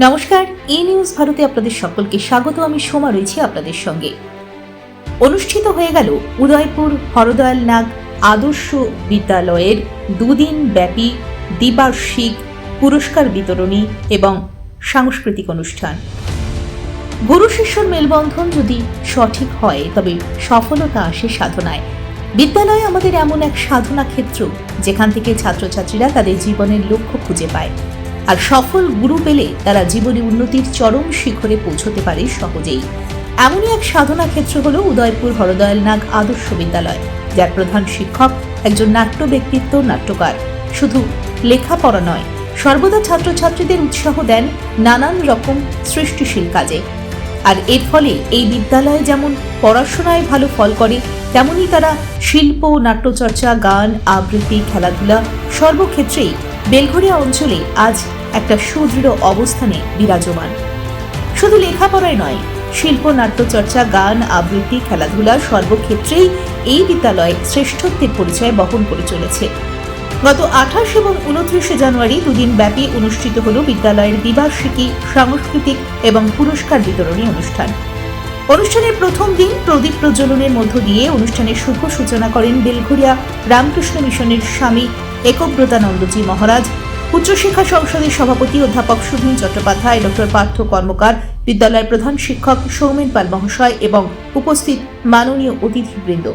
নমস্কার ই নিউজ ভারতে আপনাদের সকলকে স্বাগত। আমি সোমা রয়েছি আপনাদের সঙ্গে। অনুষ্ঠিত হয়ে গেল উদয়পুর হরদয়াল নাগ আদর্শ বিদ্যালয়ের দুদিন ব্যাপী দ্বিবার্ষিক পুরস্কার বিতরণী এবং সাংস্কৃতিক অনুষ্ঠান। গুরু শিষ্যর মেলবন্ধন যদি সঠিক হয়, তবে সফলতা আসে সাধনায়। বিদ্যালয় আমাদের এমন এক সাধনা ক্ষেত্র, যেখান থেকে ছাত্রছাত্রীরা তাদের জীবনের লক্ষ্য খুঁজে পায়। আর সফল গুরু পেলে তারা জীবনে উন্নতির চরম শিখরে পৌঁছতে পারে সহজেই। এমনই এক সাধনা ক্ষেত্র হল উদয়পুর হরদয়াল নাগ আদর্শ বিদ্যালয়, যার প্রধান শিক্ষক একজন নাট্য ব্যক্তিত্ব নাট্যকার। শুধু লেখাপড়া নয়, সর্বদা ছাত্রছাত্রীদের উৎসাহ দেন নানান রকম সৃষ্টিশীল কাজে। আর এর ফলে এই বিদ্যালয়ে যেমন পড়াশোনায় ভালো ফল করে তেমনি তারা শিল্প, নাট্যচর্চা, গান, আবৃত্তি, খেলাধুলা সর্বক্ষেত্রেই বেলঘরিয়া অঞ্চলে আজ একটা সুদৃঢ় অবস্থানে বিরাজমান। শুধু লেখাপড়ায় নয়, শিল্প, নাট্যচর্চা, গান, আবৃত্তি, খেলাধুলা সর্বক্ষেত্রেই এই বিদ্যালয় শ্রেষ্ঠত্বের পরিচয় বহন করে চলেছে। গত আঠাশ এবং উনত্রিশে জানুয়ারি দুদিন ব্যাপী অনুষ্ঠিত হল বিদ্যালয়ের দ্বিবার্ষিকী সাংস্কৃতিক এবং পুরস্কার বিতরণী অনুষ্ঠান। অনুষ্ঠানের প্রথম দিন প্রদীপ প্রজ্বলনের মধ্য দিয়ে অনুষ্ঠানের শুভ সূচনা করেন বেলঘরিয়া রামকৃষ্ণ মিশনের স্বামী একব্রতানন্দজি মহারাজ। উচ্চশিক্ষা সংসদের সভাপতি অধ্যাপক সুধীন চট্টোপাধ্যায়, ডক্টর পার্থ কর্মকার, বিদ্যালয়ের প্রধান শিক্ষক সৌমেন পাল মহাশয় এবং উপস্থিত মাননীয় অতিথিবৃন্দ।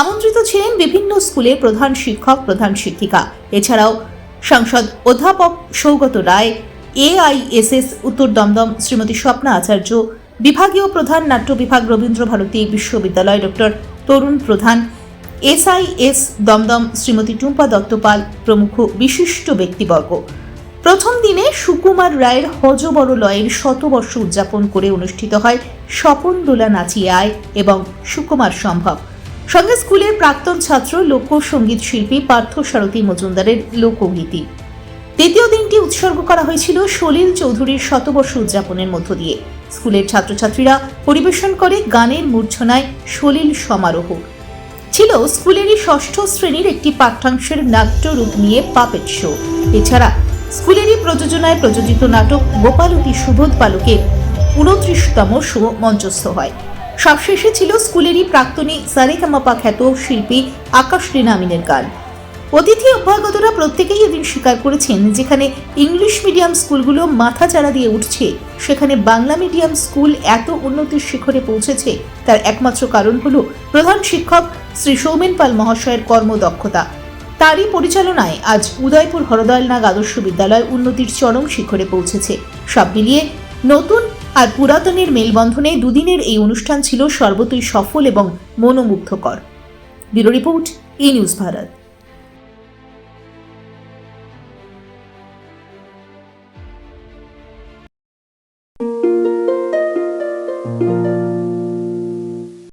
আমন্ত্রিত ছিলেন বিভিন্ন স্কুলে প্রধান শিক্ষক, প্রধান শিক্ষিকা। এছাড়াও সাংসদ অধ্যাপক সৌগত রায়, এআইএসএস উত্তর দমদম শ্রীমতী স্বপ্না আচার্য, বিভাগীয় প্রধান নাট্য বিভাগ রবীন্দ্র ভারতী বিশ্ববিদ্যালয় ডক্টর তরুণ প্রধান, এসআইএস দমদম শ্রীমতী টুম্পা দত্তপাল প্রমুখ বিশিষ্ট ব্যক্তিবর্গ। প্রথম দিনে সুকুমার রায়ের হজবরলয়ের শতবর্ষ উদযাপন করে অনুষ্ঠিত হয় স্বপন দোলা নাচিয়ায় এবং সুকুমার সম্ভব। সঙ্গে স্কুলের প্রাক্তন ছাত্র লোকসঙ্গীত শিল্পী পার্থ সারথী মজুমদারের লোকগীতি। দ্বিতীয় দিনটি উৎসর্গ করা হয়েছিল সলিল চৌধুরীর শতবর্ষ উদযাপনের মধ্য দিয়ে। স্কুলের ছাত্রছাত্রীরা পরিবেশন করে গানের মূর্ছনায় সলিল সমারোহ। ছিল স্কুলেরই ষষ্ঠ শ্রেণির একটি পাঠ্যাংশের নাট্যরূপ নিয়ে পাপেট শো। এছাড়া স্কুলেরই প্রযোজনায় প্রযোজিত নাটক গোপালতী সুবোধ পালকের উনত্রিশতম শো মঞ্চস্থ হয়। সবশেষে ছিল স্কুলেরই প্রাক্তনী সারেগামাপা খ্যাত শিল্পী আকাশ লীনা আমিনের গান। অতিথি অভ্যাগতরা প্রত্যেকেই এদিন স্বীকার করেছেন যেখানে ইংলিশ মিডিয়াম স্কুলগুলো মাথা চাড়া দিয়ে উঠছে, সেখানে বাংলা মিডিয়াম স্কুল এত উন্নতির শিখরে পৌঁছেছে, তার একমাত্র কারণ হল প্রধান শিক্ষক শ্রী সৌমেন পাল মহাশয়ের কর্মদক্ষতা। তারই পরিচালনায় আজ উদয়পুর হরদয়ালনাগ আদর্শ বিদ্যালয় উন্নতির চরম শিখরে পৌঁছেছে। সব মিলিয়ে নতুন আর পুরাতনের মেলবন্ধনে দুদিনের এই অনুষ্ঠান ছিল সর্বতই সফল এবং মনোমুগ্ধকর। Bureau report E news Bharat.